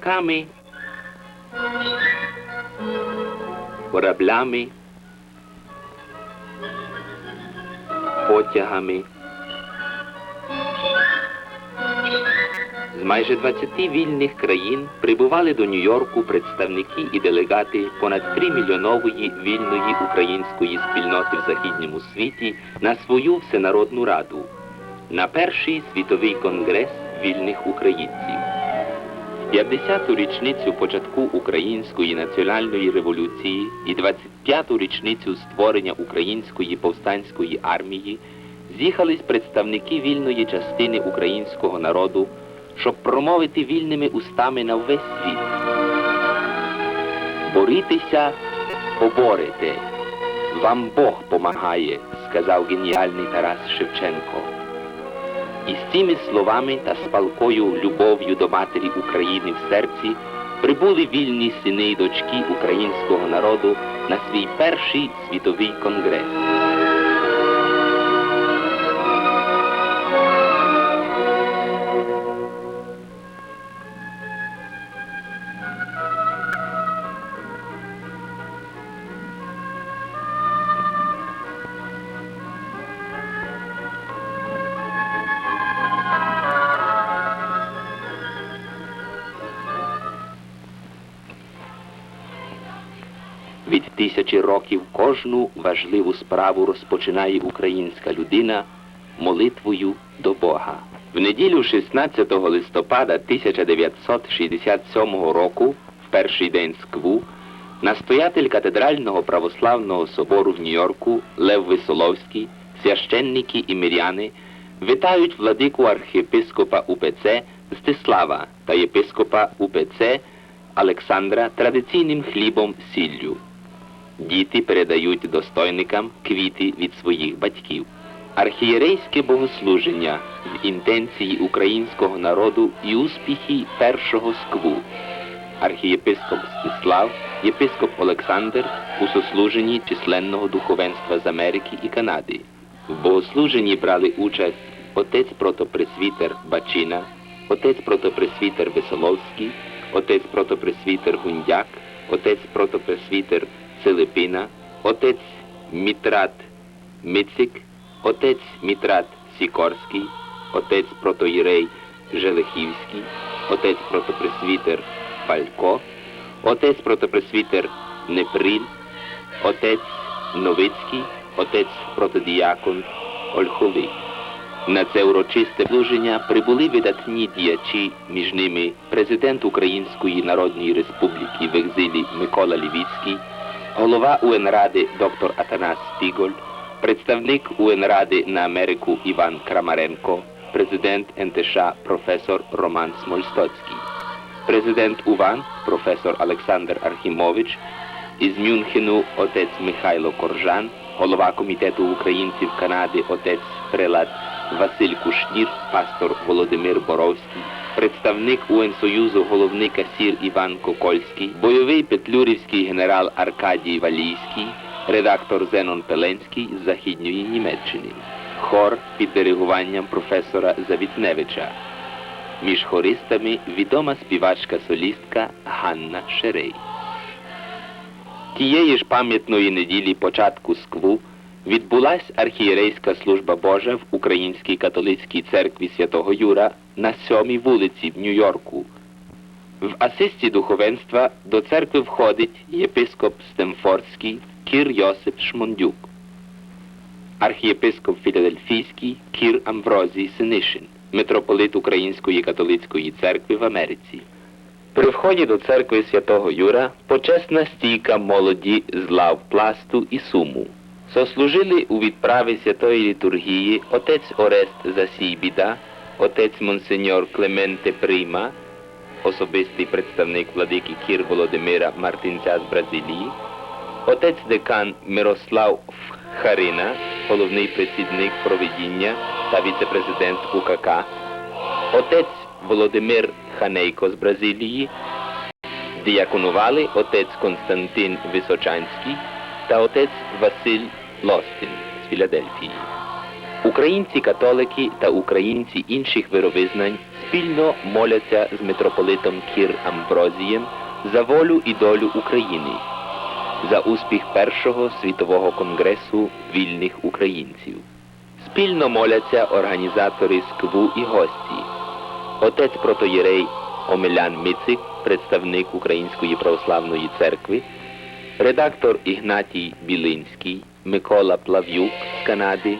літаками, кораблями, потягами. З майже 20 вільних країн прибували до Нью-Йорку представники і делегати понад 3-мільйонової вільної української спільноти в західньому світі на свою всенародну раду, на перший світовий конгрес вільних українців. В 50-ту річницю початку Української національної революції і 25-ту річницю створення Української повстанської армії з'їхались представники вільної частини українського народу щоб промовити вільними устами на весь світ. Борітеся, поборете. Вам Бог помагає, сказав геніальний Тарас Шевченко. І з цими словами та з палкою любов'ю до матері України в серці прибули вільні сини й дочки українського народу на свій перший світовий конгрес. Тисячі років кожну важливу справу розпочинає українська людина молитвою до Бога. В неділю 16 листопада 1967 року, в перший день скву, настоятель катедрального православного собору в Нью-Йорку Лев Висоловський, священники і миряни вітають владику архієпископа УПЦ Стислава та єпископа УПЦ Олександра традиційним хлібом сіллю. Діти передають достойникам квіти від своїх батьків. Архієрейське богослуження в інтенції українського народу і успіхи першого скву. Архієпископ Стислав, єпископ Олександр у сослуженні численного духовенства з Америки і Канади. В богослуженні брали участь отець протопресвітер Бачина, отець протопресвітер Веселовський, отець протопресвітер Гундяк, отець протопресвітер Цилипина, отець Мітрат Мицик, отець Мітрат Сікорський, отець протоїрей Желехівський, отець протопресвітер Палько, отець протопресвітер Неприль, отець Новицький, отець протодіякон Ольховий. На це урочисте служення прибули видатні діячі, між ними президент Української Народної Республіки в екзилі Микола Лівіцький, голова УНРади доктор Атанас Спіголь, представник УНРади на Америку Іван Крамаренко, президент НТШ професор Роман Смольстоцький, президент УВАН професор Олександр Архімович, із Мюнхену отець Михайло Коржан, голова комітету українців Канади отець Прелат Василь Кушнір, пастор Володимир Боровський, представник УН-Союзу головний касір Іван Кокольський, бойовий петлюрівський генерал Аркадій Валійський, редактор Зенон Пеленський з Західньої Німеччини, хор під диригуванням професора Завітневича. Між хористами відома співачка-солістка Ганна Шерей. Тієї ж пам'ятної неділі початку скву відбулась архієрейська служба Божа в Українській католицькій церкві святого Юра на сьомій вулиці в Нью-Йорку. В асисті духовенства до церкви входить єпископ Стемфордський Кір Йосип Шмондюк, архієпископ Філадельфійський Кір Амврозій Синишин, митрополит Української католицької церкви в Америці. При вході до церкви святого Юра почесна стійка молоді з лав пласту і суму. Сослужили у відправі святої літургії отець Орест Засійбіда, отець Монсеньор Клементе Прима, особистий представник владики Кір Володимира Мартинця з Бразилії, отець декан Мирослав Харина, головний присідник проведіння та віцепрезидент УКК, отець Володимир Ханейко з Бразилії, діяконували отець Константин Височанський та отець Василь Лостин з Філадельфії. Українці-католики та українці інших вировизнань спільно моляться з митрополитом Кір Амброзієм за волю і долю України, за успіх першого світового конгресу вільних українців. Спільно моляться організатори СКВУ і гості. Отець протоєрей Омелян Мицик, представник Української православної церкви, редактор Ігнатій Білинський, Микола Плав'юк з Канади,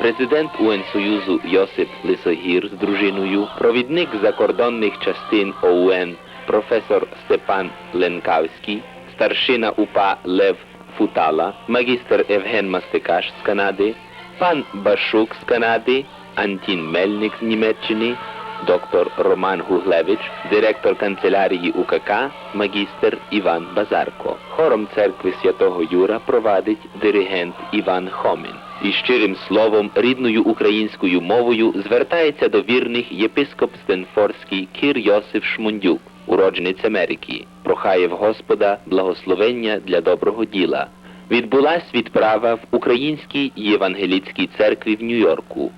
президент УН-Союзу Йосип Лисогір з дружиною, провідник закордонних частин ОУН професор Степан Ленкавський, старшина УПА Лев Футала, магістр Евген Мастикаш з Канади, пан Башук з Канади, Антін Мельник з Німеччини, доктор Роман Гуглевич, директор канцелярії УКК, магістр Іван Базарко. Хором церкви святого Юра провадить диригент Іван Хомін. І щирим словом, рідною українською мовою звертається до вірних єпископ Стенфорський Кір Йосиф Шмундюк, уродженець Америки, прохає в Господа благословення для доброго діла. Відбулась відправа в Українській Євангелійській церкві в Нью-Йорку.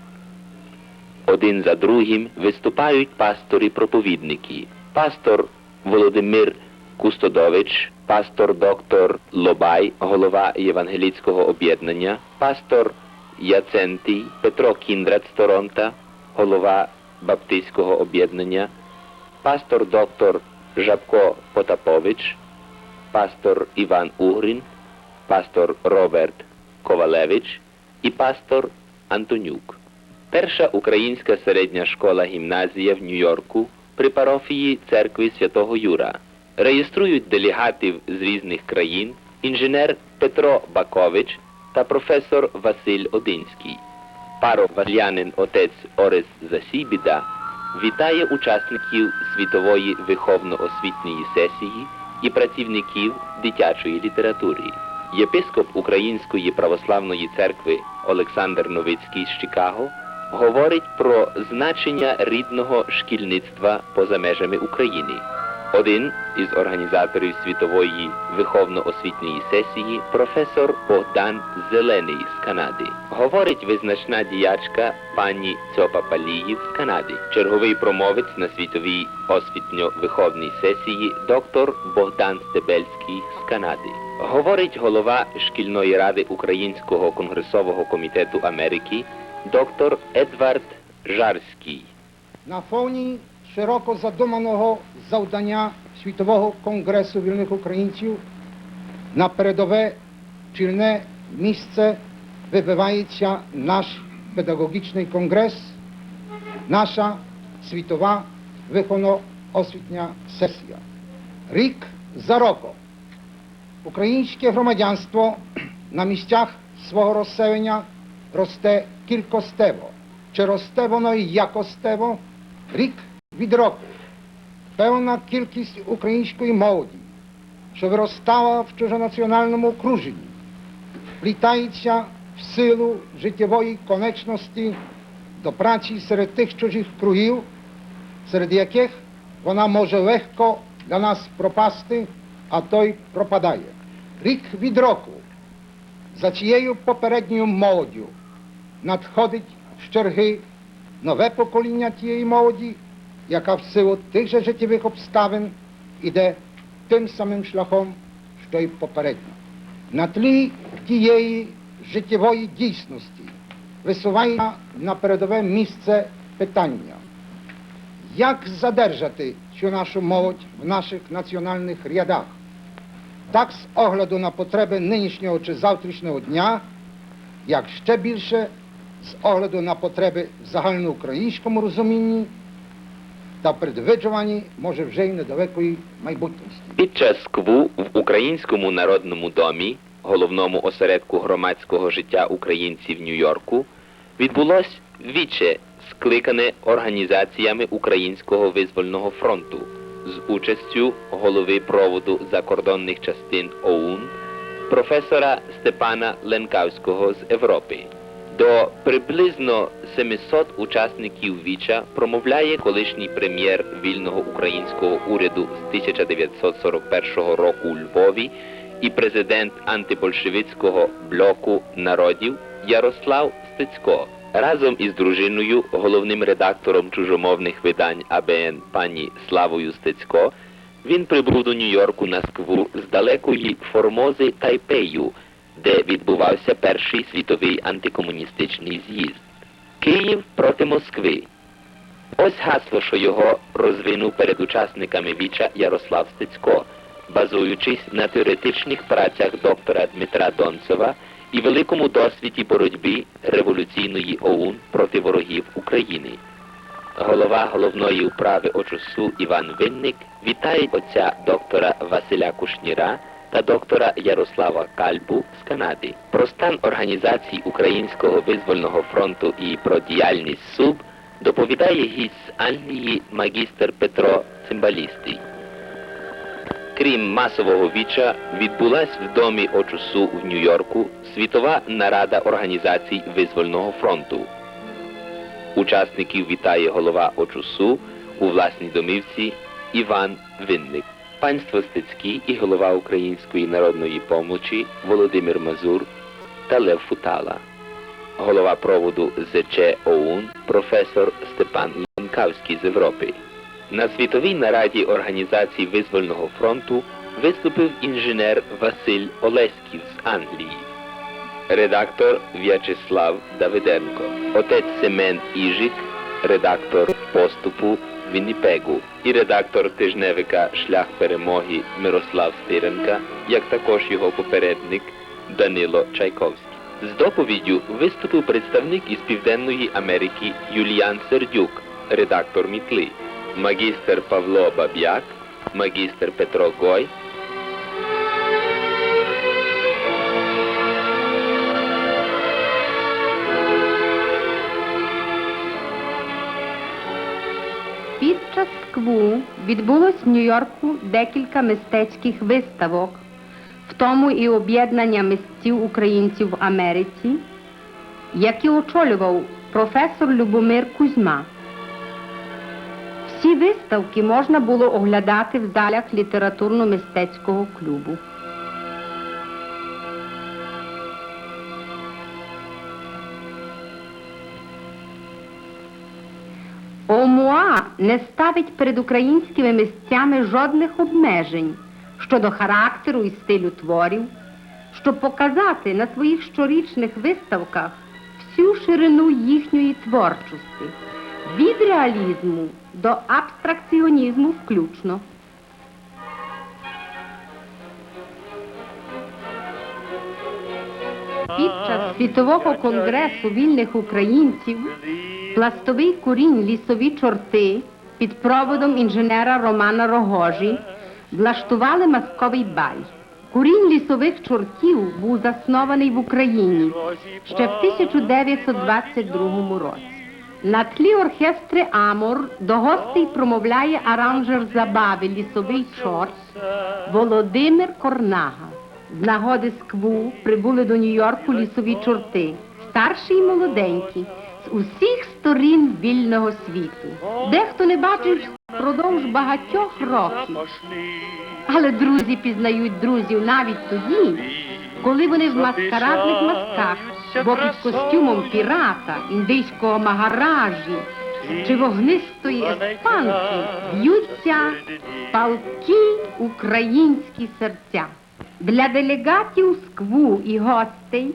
Один за другим виступають пастори-проповідники. Пастор Володимир Кустодович, пастор доктор Лобай, голова Євангелійського об'єднання, пастор Яцентій, Петро Кіндрат з Торонта, голова Баптистського об'єднання, пастор доктор Жабко Потапович, пастор Іван Угрін, пастор Роберт Ковалевич і пастор Антонюк. Перша українська середня школа гімназія в Нью-Йорку при парафії церкви Святого Юра. Реєструють делегатів з різних країн інженер Петро Бакович та професор Василь Одинський. Пароварянин отець Орес Засібіда вітає учасників світової виховно-освітньої сесії і працівників дитячої літератури. Єпископ Української православної церкви Олександр Новицький з Чикаго говорить про значення рідного шкільництва поза межами України. Один із організаторів світової виховно-освітньої сесії, професор Богдан Зелений з Канади, говорить визначна діячка пані Цьопа Паліїв з Канади, черговий промовець на світовій освітньо-виховній сесії, доктор Богдан Стебельський з Канади. Говорить голова шкільної ради Українського конгресового комітету Америки, доктор Едвард Жарський. На фоні широко задуманого завдання Світового конгресу вільних українців на передове чільне місце вибивається наш педагогічний конгрес, наша світова виховно-освітня сесія. Рік за роком українське громадянство на місцях свого розселення росте кількостево. Чи росте воно і якостево? Рік від року. Певна кількість української молоді, що виростала в чужонаціональному окруженні, плітається в силу життєвої конечності до праці серед тих чужих кругів, серед яких вона може легко для нас пропасти, а то й пропадає. Рік від року за цією попередньою молоддю надходить з черги нове покоління тієї молоді, яка в силу тих же життєвих обставин іде тим самим шляхом, що й попередньо. На тлі тієї життєвої дійсності висуває на передове місце питання, як задержати цю нашу молодь в наших національних рядах, так з огляду на потреби нинішнього чи завтрашнього дня, як ще більше з огляду на потреби в загальноукраїнському розумінні та предвиджуванні, може, вже й недалекої майбутності. Під час КВУ в Українському народному домі, головному осередку громадського життя українців Нью-Йорку, відбулось віче, скликане організаціями Українського визвольного фронту з участю голови проводу закордонних частин ОУН, професора Степана Ленкавського з Європи. До приблизно 700 учасників Віча промовляє колишній прем'єр вільного українського уряду з 1941 року у Львові і президент антибольшевицького блоку народів Ярослав Стецько. Разом із дружиною, головним редактором чужомовних видань АБН пані Славою Стецько, він прибув до Нью-Йорку на скву з далекої Формози Тайпею, де відбувався перший світовий антикомуністичний з'їзд. Київ проти Москви. Ось гасло, що його розвинув перед учасниками віча Ярослав Стецько, базуючись на теоретичних працях доктора Дмитра Донцева і великому досвіді боротьби революційної ОУН проти ворогів України. Голова головної управи ОЧУСУ Іван Винник вітає отця доктора Василя Кушніра та доктора Ярослава Кальбу з Канади. Про стан організації Українського визвольного фронту і про діяльність СУБ доповідає гість Англії магістр Петро Цимбалістий. Крім масового віча, відбулась в домі ОЧУСУ в Нью-Йорку світова нарада організацій Визвольного фронту. Учасників вітає голова ОЧУСУ у власній домівці Іван Винник. Панство Стецькі і голова Української народної помочі Володимир Мазур та Лев Футала. Голова проводу ЗЧ ОУН професор Степан Ленкавський з Європи. На світовій нараді Організації Визвольного фронту виступив інженер Василь Олеськів з Англії, редактор В'ячеслав Давиденко, отець Семен Іжик, редактор поступу Вінніпегу і редактор тижневика Шлях перемоги Мирослав Стиренка, як також його попередник Данило Чайковський. З доповіддю виступив представник із Південної Америки Юліан Сердюк, редактор Мітли, магістр Павло Баб'як, магістр Петро Гой, час відбулось в Нью-Йорку декілька мистецьких виставок, в тому і об'єднання митців українців в Америці, які очолював професор Любомир Кузьма. Всі виставки можна було оглядати в залях літературно-мистецького клубу. Не ставить перед українськими мисцями жодних обмежень щодо характеру і стилю творів, щоб показати на своїх щорічних виставках всю ширину їхньої творчості, від реалізму до абстракціонізму включно. Під час світового конгресу вільних українців пластовий курінь лісові чорти під проводом інженера Романа Рогожі влаштували масковий баль. Курінь лісових чортів був заснований в Україні ще в 1922 році. На тлі оркестри Амор до гостей промовляє аранжер забави лісовий чорт Володимир Корнага. З нагоди скву прибули до Нью-Йорку лісові чорти, старші й молоденькі, з усіх сторін вільного світу. Дехто не бачив впродовж багатьох років. Але друзі пізнають друзів навіть тоді, коли вони в маскарадних масках, бо під костюмом пірата, індийського магаражі чи вогнистої еспанки б'ються палкі українські серця. Для делегатів скву і гостей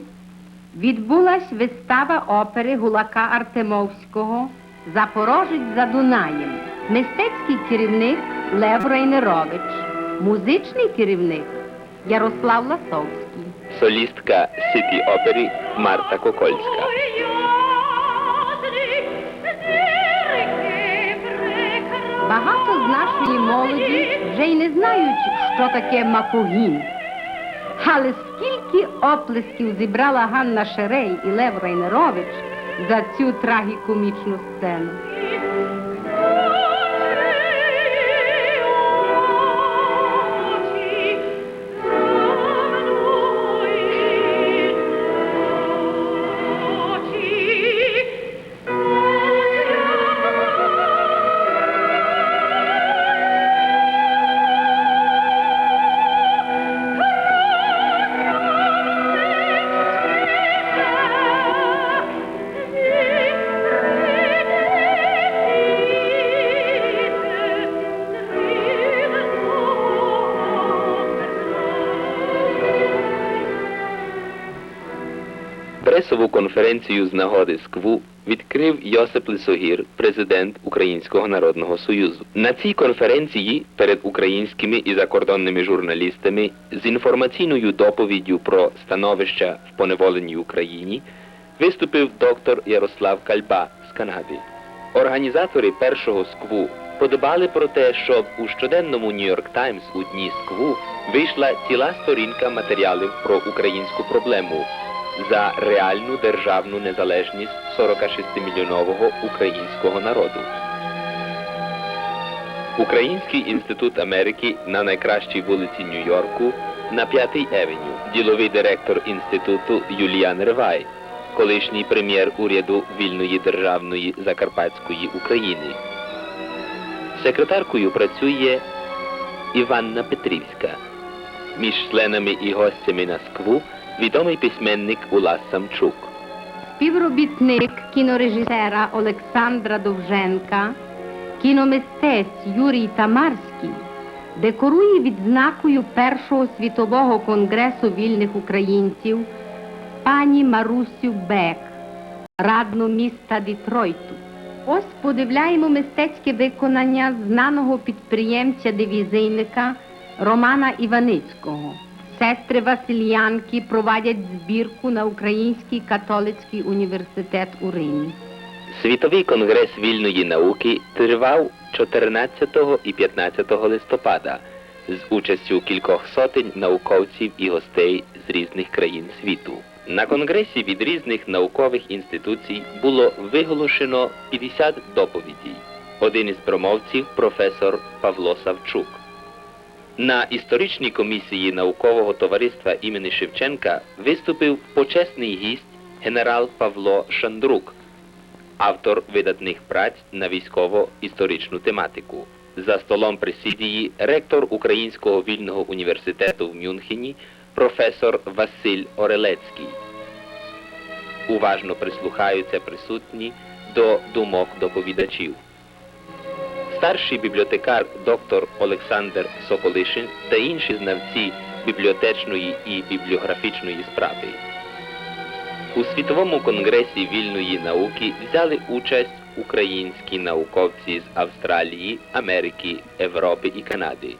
відбулась вистава опери Гулака Артемовського Запорожець за Дунаєм. Мистецький керівник Лев Рейнерович, музичний керівник Ярослав Ласовський. солістка Сіті опери Марта Кокольська. Багато з нашої молоді вже й не знають, що таке макогін. Але скільки оплесків зібрала Ганна Шерей і Лев Рейнерович за цю трагікомічну сцену. Конференцію з нагоди СКВУ відкрив Йосип Лисогір, президент Українського народного союзу. На цій конференції перед українськими і закордонними журналістами з інформаційною доповіддю про становища в поневоленій Україні виступив доктор Ярослав Кальба з Канади. Організатори першого СКВУ подбали про те, щоб у щоденному Нью-Йорк Таймс у дні СКВУ вийшла ціла сторінка матеріалів про українську проблему за реальну державну незалежність 46-мільйонового українського народу. Український інститут Америки на найкращій вулиці Нью-Йорку на 5-й Евеню, діловий директор інституту Юліан Ревай, колишній прем'єр уряду вільної державної Закарпатської України. Секретаркою працює Іванна Петрівська. Між членами і гостями на СКВУ відомий письменник Улас Самчук. Співробітник кінорежисера Олександра Довженка, кіномистець Юрій Тамарський декорує відзнакою Першого світового конгресу вільних українців пані Марусю Бек, радну міста Дітройту. Ось подивляємо мистецьке виконання знаного підприємця-дивізійника Романа Іваницького. Сестри Васильянки провадять збірку на Український католицький університет у Римі. Світовий конгрес вільної науки тривав 14 і 15 листопада з участю кількох сотень науковців і гостей з різних країн світу. На конгресі від різних наукових інституцій було виголошено 50 доповідей. Один із промовців професор Павло Савчук. На історичній комісії наукового товариства імені Шевченка виступив почесний гість генерал Павло Шандрук, автор видатних праць на військово-історичну тематику. За столом пресидії ректор Українського вільного університету в Мюнхені професор Василь Орелецький. Уважно прислухаються присутні до думок доповідачів. Старший бібліотекар доктор Олександр Соколишин та інші знавці бібліотечної і бібліографічної справи. У Світовому конгресі вільної науки взяли участь українські науковці з Австралії, Америки, Європи і Канади.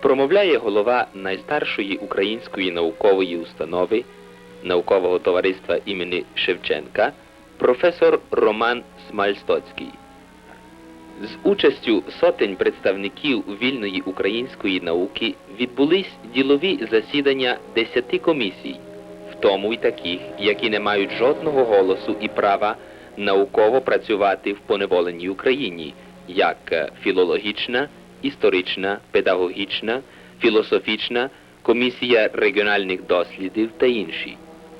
Промовляє голова найстаршої української наукової установи наукового товариства імені Шевченка професор Роман Смальстоцький. З участю сотень представників вільної української науки відбулись ділові засідання десяти комісій, в тому й таких, які не мають жодного голосу і права науково працювати в поневоленій Україні, як е, філологічна, історична, педагогічна, філософічна, комісія регіональних дослідів та інші.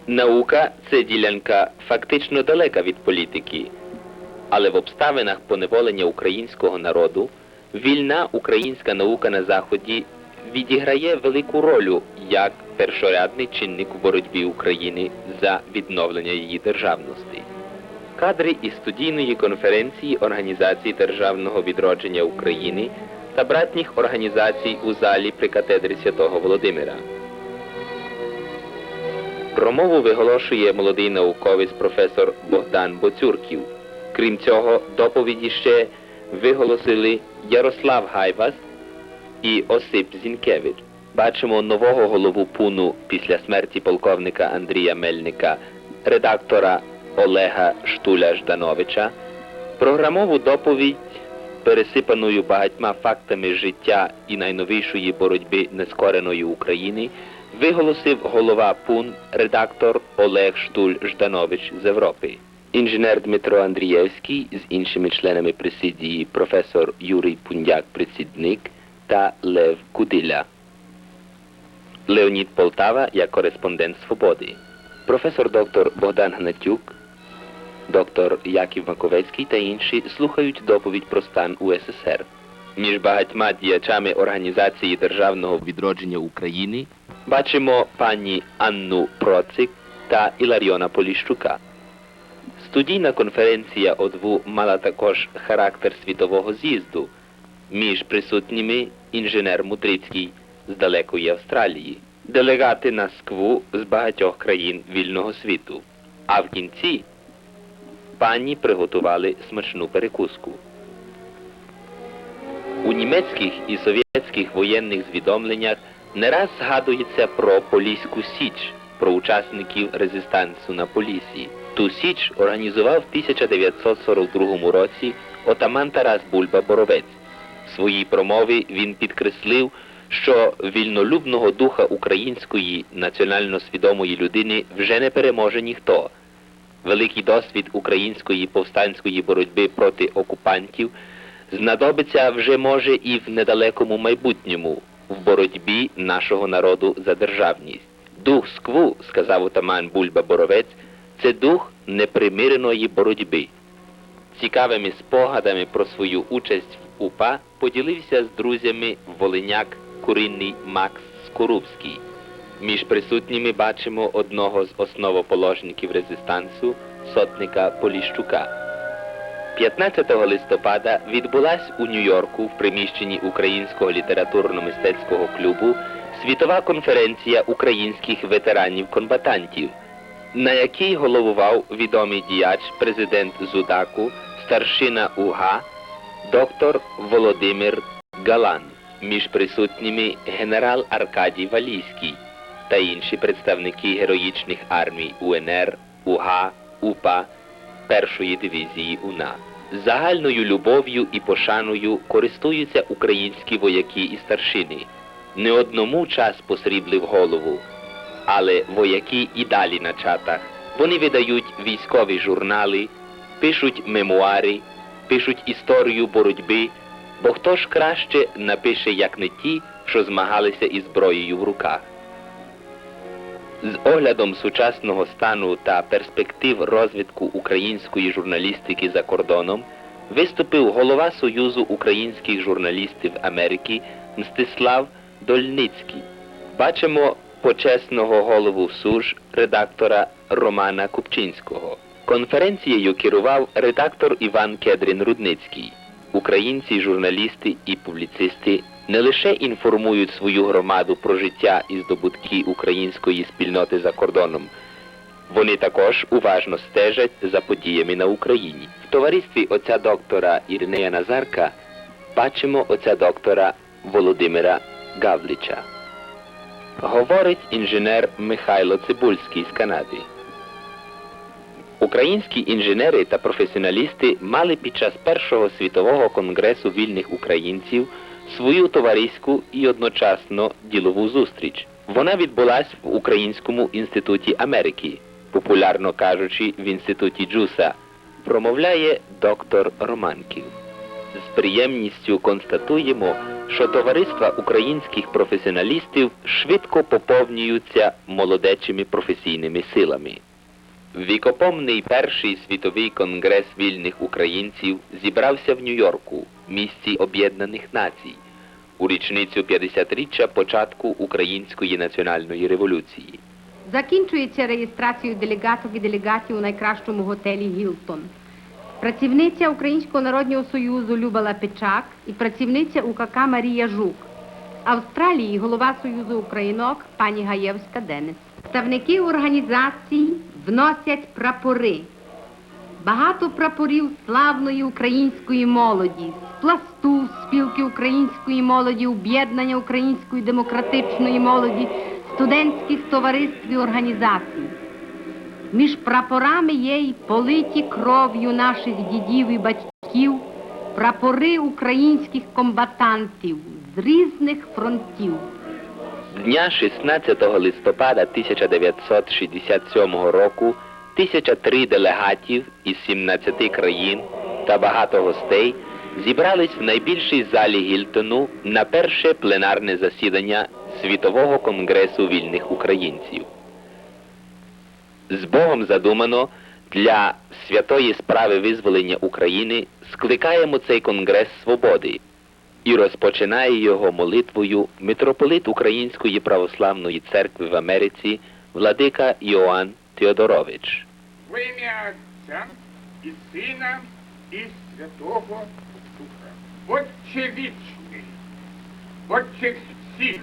Наука це ділянка фактично далека від політики, але в обставинах поневолення українського народу вільна українська наука на Заході відіграє велику роль як першорядний чинник у боротьбі України за відновлення її державності. Кадри із студійної конференції Організації державного відродження України та братніх організацій у залі при катедрі святого Володимира. Промову виголошує молодий науковець професор Богдан Боцюрків. Крім цього, доповіді ще виголосили Ярослав Гайвас і Осип Зінкевич. Бачимо нового голову пуну після смерті полковника Андрія Мельника, редактора Олега Штуля Ждановича, програмову доповідь, пересипаною багатьма фактами життя і найновішої боротьби нескореної України, виголосив голова ПУН, редактор Олег Штуль Жданович з Європи. Інженер Дмитро Андрієвський з іншими членами пресидії професор Юрій Пундяк, предсідник та Лев Кудиля. Леонід Полтава як кореспондент Свободи. Професор доктор Богдан Гнатюк, доктор Яків Маковецький та інші слухають доповідь про стан УССР. Між багатьма діячами Організації державного відродження України бачимо пані Анну Процик та Іларіона Поліщука. Студійна конференція ОДВУ мала також характер світового з'їзду. Між присутніми інженер Мутрицький з далекої Австралії, делегати на СКВУ з багатьох країн вільного світу. А в кінці пані приготували смачну перекуску. У німецьких і совєтських воєнних звідомленнях не раз згадується про Поліську Січ, про учасників резистансу на Полісі. Ту Січ організував в 1942 році отаман Тарас Бульба Боровець. В своїй промові він підкреслив, що вільнолюбного духа української національно свідомої людини вже не переможе ніхто. Великий досвід української повстанської боротьби проти окупантів знадобиться вже може і в недалекому майбутньому в боротьбі нашого народу за державність. Дух скву, сказав отаман Бульба Боровець, це дух непримиреної боротьби. Цікавими спогадами про свою участь в УПА поділився з друзями волиняк куринний Макс Скорубський. Між присутніми бачимо одного з основоположників резистансу, сотника Поліщука. 15 листопада відбулась у Нью-Йорку в приміщенні Українського літературно-мистецького клубу світова конференція українських ветеранів-комбатантів, на якій головував відомий діяч, президент Зудаку, старшина УГА, доктор Володимир Галан, між присутніми генерал Аркадій Валійський та інші представники героїчних армій УНР, УГА, УПА, першої дивізії УНА. Загальною любов'ю і пошаною користуються українські вояки і старшини. Не одному час посріблив голову, але вояки і далі на чатах. Вони видають військові журнали, пишуть мемуари, пишуть історію боротьби, бо хто ж краще напише, як не ті, що змагалися із зброєю в руках. З оглядом сучасного стану та перспектив розвитку української журналістики за кордоном виступив голова Союзу українських журналістів Америки Мстислав Дольницький. Бачимо почесного голову СУЖ редактора Романа Купчинського. Конференцією керував редактор Іван Кедрін Рудницький. Українці, журналісти і публіцисти не лише інформують свою громаду про життя і здобутки української спільноти за кордоном, вони також уважно стежать за подіями на Україні. В товаристві отця доктора Іринея Назарка бачимо отця доктора Володимира Гавліча. Говорить інженер Михайло Цибульський з Канади. Українські інженери та професіоналісти мали під час Першого світового конгресу вільних українців свою товариську і одночасно ділову зустріч. Вона відбулась в Українському інституті Америки, популярно кажучи, в інституті Джуса, промовляє доктор Романків. Приємністю констатуємо, що товариства українських професіоналістів швидко поповнюються молодечими професійними силами. Вікопомний перший світовий конгрес вільних українців зібрався в Нью-Йорку, місці Об'єднаних Націй, у річницю 50-річчя початку Української національної революції. Закінчується реєстрацію делегаток і делегатів у найкращому готелі Гілтон. Працівниця Українського народного союзу Люба Лапичак і працівниця УКК Марія Жук. Австралії голова Союзу Українок пані Гаєвська Денис. Представники організацій вносять прапори. Багато прапорів славної української молоді, з пласту, спілки української молоді, об'єднання української демократичної молоді, студентських товариств і організацій. Між прапорами є й политі кров'ю наших дідів і батьків, прапори українських комбатантів з різних фронтів. Дня 16 листопада 1967 року 1003 делегатів із 17 країн та багато гостей зібрались в найбільшій залі Гільтону на перше пленарне засідання Світового конгресу вільних українців. З Богом задумано для святої справи визволення України скликаємо цей конгрес свободи і розпочинає його молитвою митрополит Української православної церкви в Америці владика Йоанн Теодорович. Во ім'я Отця і Сина, і Святого Духа. Отче вічний, Отче всіх,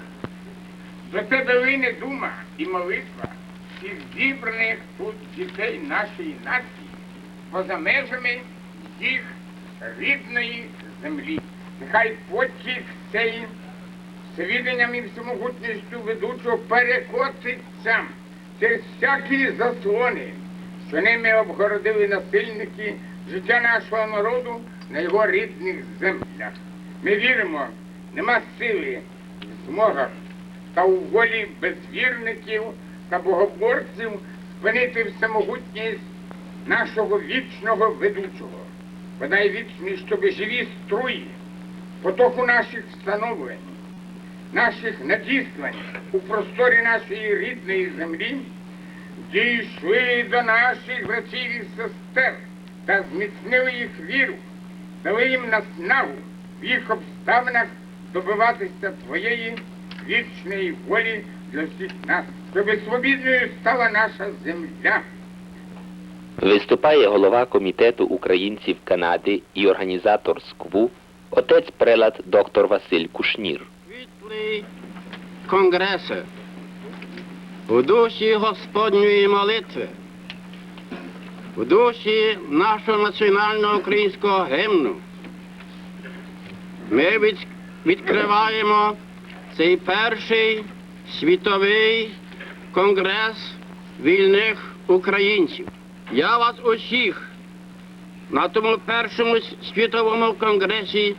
до тебе лине дума і молитва всіх зібраних тут дітей нашої нації поза межами їх рідної землі. Нехай потік цей свіденням і всемогутністю ведучого перекотиться через всякі заслони, що ними обгородили насильники життя нашого народу на його рідних землях. Ми віримо, нема сили в змогах та у волі безвірників та богоборців спинити всемогутність нашого вічного ведучого. Подай вічний, щоб живі струї, потоку наших встановлень, наших надіслань у просторі нашої рідної землі дійшли до наших братів і сестер та зміцнили їх віру, дали їм наснагу в їх обставинах добиватися твоєї вічної волі для всіх нас, щоб свобідною стала наша земля. Виступає голова комітету українців Канади і організатор СКВУ, отець прелат доктор Василь Кушнір. Світлий конгресе, у душі Господньої молитви, у душі нашого національного українського гімну. Ми відкриваємо цей перший світовий конгрес вільних українців. Я вас усіх на тому першому світовому конгресі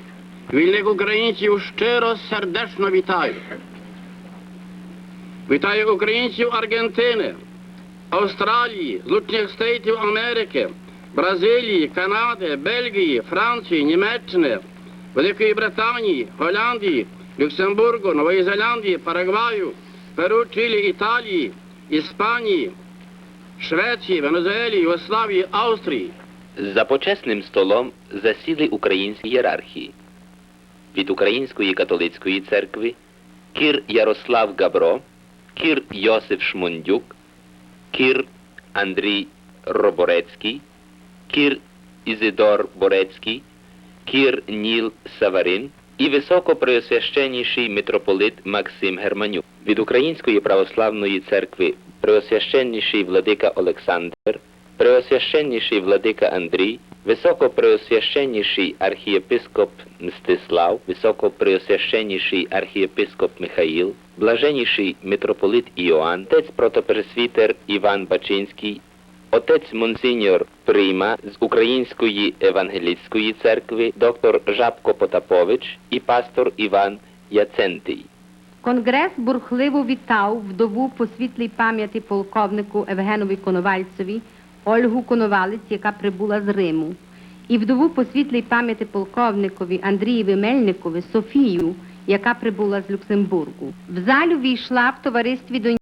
вільних українців щиро сердечно вітаю. Вітаю українців Аргентини, Австралії, Злучених Штатів Америки, Бразилії, Канади, Бельгії, Франції, Німеччини, Великої Британії, Голландії, Люксембургу, Нової Зеландії, Парагваю, Перу, Чилі, Італії, Іспанії, Швеції, Венезуелі, Югославії, Австрії. За почесним столом засіли українські ієрархії. Від Української католицької церкви кір Ярослав Габро, кір Йосиф Шмондюк, кір Андрій Роборецький, кір Ізидор Борецький, кір Ніл Саварин і високопреосвященніший митрополит Максим Германюк. Від Української православної церкви преосвященніший владика Олександр, преосвященніший владика Андрій, високопреосвященніший архієпископ Мстислав, високопреосвященніший архієпископ Михаїл, блаженніший митрополит Іоанн, отець протопересвітер Іван Бачинський, отець Монсіньор Прийма з Української евангелістської церкви, доктор Жабко Потапович і пастор Іван Яцентий. Конгрес бурхливо вітав вдову по світлій пам'яті полковнику Евгенові Коновальцеві Ольгу Коновалець, яка прибула з Риму, і вдову по світлій пам'яті полковникові Андрієві Мельникові Софію, яка прибула з Люксембургу. В залю війшла в товаристві до